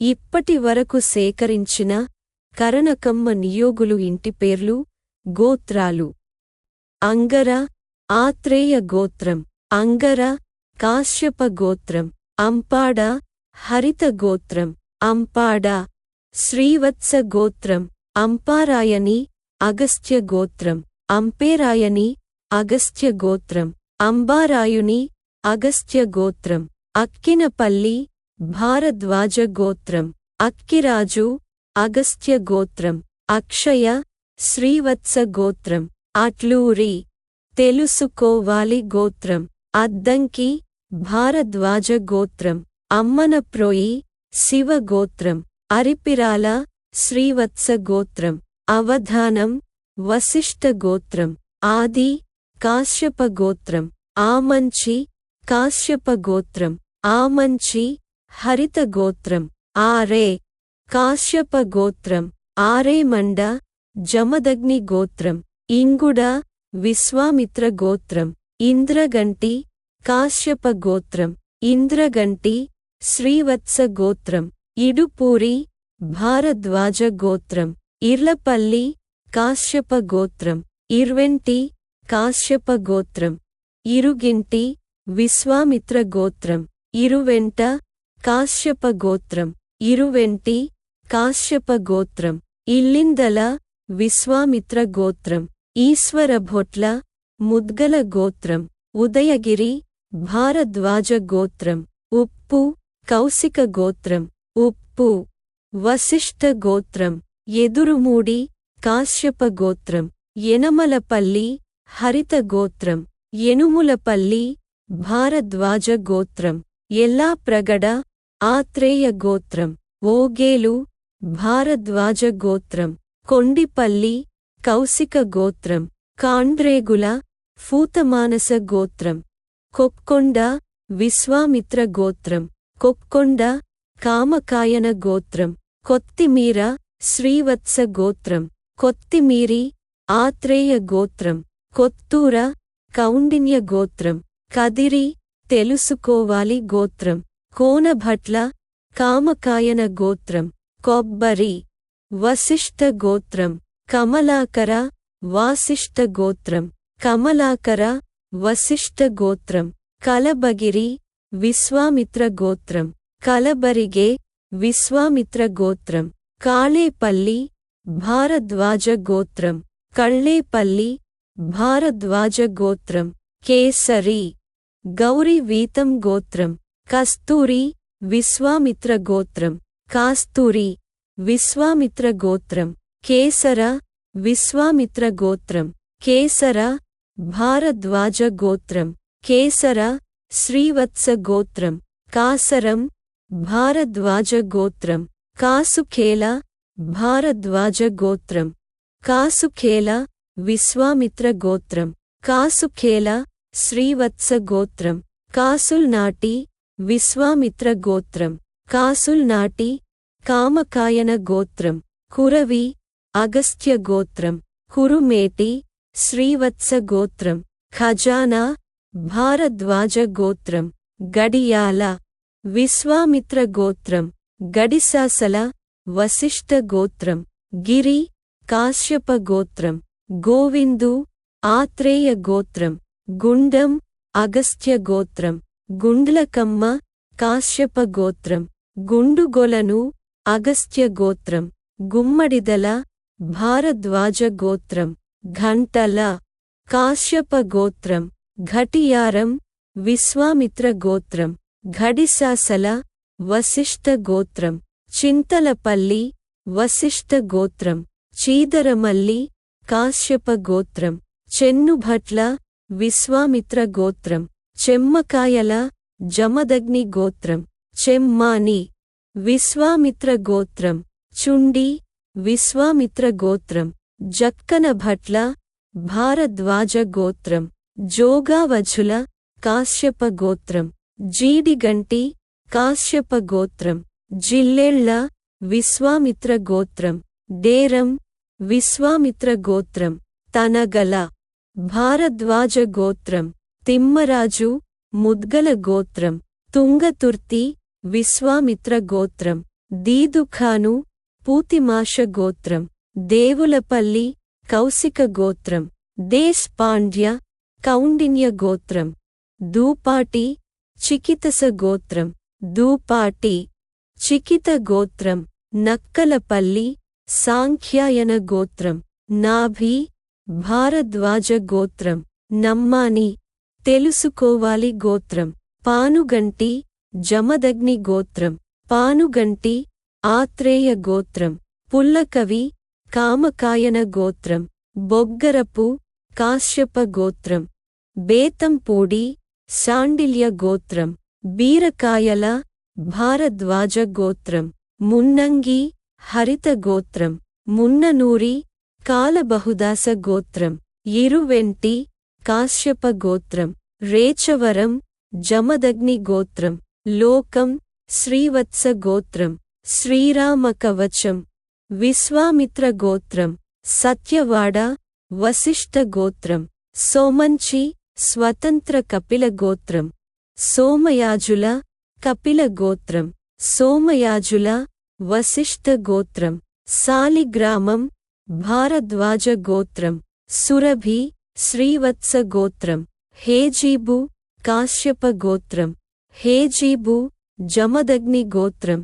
ఇప్పటి వరకు సేకరించిన కరణకమ్మ నియోగులు ఇంటి పేర్లు గోత్రాలు. అంగర ఆత్రేయ గోత్రం. అంగర కాశ్యప గోత్రం. అంపాడ హరిత గోత్రం. అంపాడ శ్రీవత్స గోత్రం. అంపారాయణి అగస్త్య గోత్రం. అంపేరాయణి అగస్త్య గోత్రం. అంబారాయుని అగస్త్య గోత్రం. అక్కినపల్లి భారద్వాజ గోత్రం అక్కిరాజు అగస్త్య గోత్రం అక్షయ శ్రీవత్స గోత్రం అట్లూరి తెలుసుకోవాలి గోత్రం అద్దంకి భారద్వాజ గోత్రం అమ్మనప్రోయి శివ గోత్రం అరిపిరాల శ్రీవత్స గోత్రం అవధానం వశిష్ఠ గోత్రం ఆది కాశ్యప గోత్రం ఆమంచి కాశ్యప గోత్రం ఆమంచి హరిత గోత్రం ఆరే కాశ్యప గోత్రం ఆరేమండ జమదగ్ని గోత్రం ఇంగుడ విశ్వామిత్ర గోత్రం ఇంద్రగంటి కాశ్యప గోత్రం ఇంద్రగంటి శ్రీవత్స గోత్రం ఇడుపూరి భారద్వాజ గోత్రం ఇర్లపల్లి కాశ్యప గోత్రం ఇర్వెంటి కాశ్యప గోత్రం ఇరుగింటి విశ్వామిత్ర గోత్రం ఇరువెంట కాశ్యప గోత్రం. ఇరువెంటి కాశ్యప గోత్రం. ఇల్లిందల విశ్వామిత్ర గోత్రం. ఈశ్వరభొట్ల ముద్గల గోత్రం. ఉదయగిరి భారద్వాజ గోత్రం. ఉప్పు కౌశిక గోత్రం. ఉప్పు వశిష్ఠ గోత్రం. ఎదురుమూడి కాశ్యప గోత్రం. ఎనమలపల్లి హరిత గోత్రం. ఎనుములపల్లి భారద్వాజ గోత్రం. గోత్రం ఎల్లాప్రగడ ఆత్రేయ గోత్రం ఓగేలు భారద్వాజ గోత్రం కొండిపల్లి కౌశిక గోత్రం కాండ్రేగుల ఫూతమానస గోత్రం కొక్కొండ విశ్వామిత్ర గోత్రం కొక్కొండ కామకాయన గోత్రం కొత్తిమీర శ్రీవత్స గోత్రం కొత్తిమీరి ఆత్రేయ గోత్రం కొత్తూర కౌండిన్య గోత్రం కదిరి తెలుసుకోవాలి గోత్రం. కోనభట్ల కామకాయన గోత్రం. కొబ్బరి వశిష్ఠ గోత్రం. కమలాకర వాసిష్ఠ గోత్రం. కమలాకర వశిష్ఠ గోత్రం. కలబగిరి విశ్వామిత్ర గోత్రం. కలబరిగే విశ్వామిత్ర గోత్రం. కాళేపల్లి భారద్వాజ గోత్రం. కళ్ళేపల్లి భారద్వాజ గోత్రం. కేసరి. గౌరి వీతం గోత్రం కస్తూరి విశ్వామిత్ర గోత్రం కాస్తూరి విశ్వామిత్ర గోత్రం కేసర విశ్వామిత్ర గోత్రం కేసర భారద్వాజ గోత్రం కేసర శ్రీవత్స గోత్రం కాసరం శ్రీవత్స గోత్రం కాసుల్ నాటి విశ్వామిత్ర గోత్రం కాసుల్ శ్రీవత్స గోత్రం కాసుల్నాటి విశ్వామిత్ర గోత్రం కాసుల్నాటి కామకాయన గోత్రం కురవి అగస్త్య గోత్రం కురుమేటి శ్రీవత్స గోత్రం ఖజానా భారద్వాజ గోత్రం గడియాల విశ్వామిత్ర గోత్రం గడిశాసల వశిష్ఠ గోత్రం గిరి కాశ్యప గోత్రం గోవిందు ఆత్రేయ గోత్రం గుండం అగస్త్య గోత్రం గుండ్లకమ్మ కాశ్యప గోత్రం గుండుగొలను అగస్త్య గోత్రం గుమ్మడిదల భారద్వాజ గోత్రం ఘంటల కాశ్యప గోత్రం ఘటియారం విశ్వామిత్ర గోత్రం ఘడిశాసల వశిష్ఠ గోత్రం చింతలపల్లి వశిష్ఠ గోత్రం చీదరమల్లి కాశ్యప గోత్రం చెన్నుభట్ల విశ్వామిత్ర గోత్రం. చెమ్మకాయల జమదగ్ని గోత్రం. చెమ్మాని విశ్వామిత్ర గోత్రం. చుండి విశ్వామిత్ర గోత్రం. జక్కన భట్ల భారద్వాజ గోత్రం. జోగావజుల కాశ్యప గోత్రం. జీడిగంటి కాశ్యప గోత్రం. జిల్లెళ్ళ విశ్వామిత్ర గోత్రం. డేరం విశ్వామిత్ర గోత్రం. తనగల భారద్వాజ గోత్రం తిమ్మరాజు ముద్గల గోత్రం తుంగతుర్తి విశ్వామిత్ర గోత్రం దీదుఖాను పూతిమాష గోత్రం దేవులపల్లి కౌశిక గోత్రం దేశ్ పాండ్య కౌండిన్య గోత్రం దూపాటి చికితస గోత్రం దూపాటి చికిత గోత్రం నక్కలపల్లి సాంఖ్యాయన గోత్రం నాభి భారద్వాజ గోత్రం. నమ్మాని. తెలుసుకోవాలి గోత్రం. పానుగంటి. జమదగ్ని గోత్రం. పానుగంటి. ఆత్రేయ గోత్రం. పుల్లకవి. కామకాయన గోత్రం. బొగ్గరపు. కాశ్యప గోత్రం. బేతంపూడి. శాండిల్య గోత్రం. బీరకాయల. భారద్వాజ గోత్రం. మున్నంగి. హరిత గోత్రం. మున్ననూరి. కాలబహుదాస గోత్రం ఇరువెంటి కాశ్యప గోత్రం రేచవరం జమదగ్ని గోత్రం లోకం శ్రీవత్స గోత్రం శ్రీరామకవచం విశ్వామిత్ర గోత్రం సత్యవాడ వశిష్ఠ గోత్రం సోమంచి స్వతంత్ర కపిల గోత్రం సోమయాజుల కపిల గోత్రం సోమయాజుల వశిష్ఠ గోత్రం సాలిగ్రామం భారద్వాజ గోత్రం సురభి శ్రీవత్స గోత్రం హేజీబు కాశ్యప గోత్రం హేజీబు జమదగ్ని గోత్రం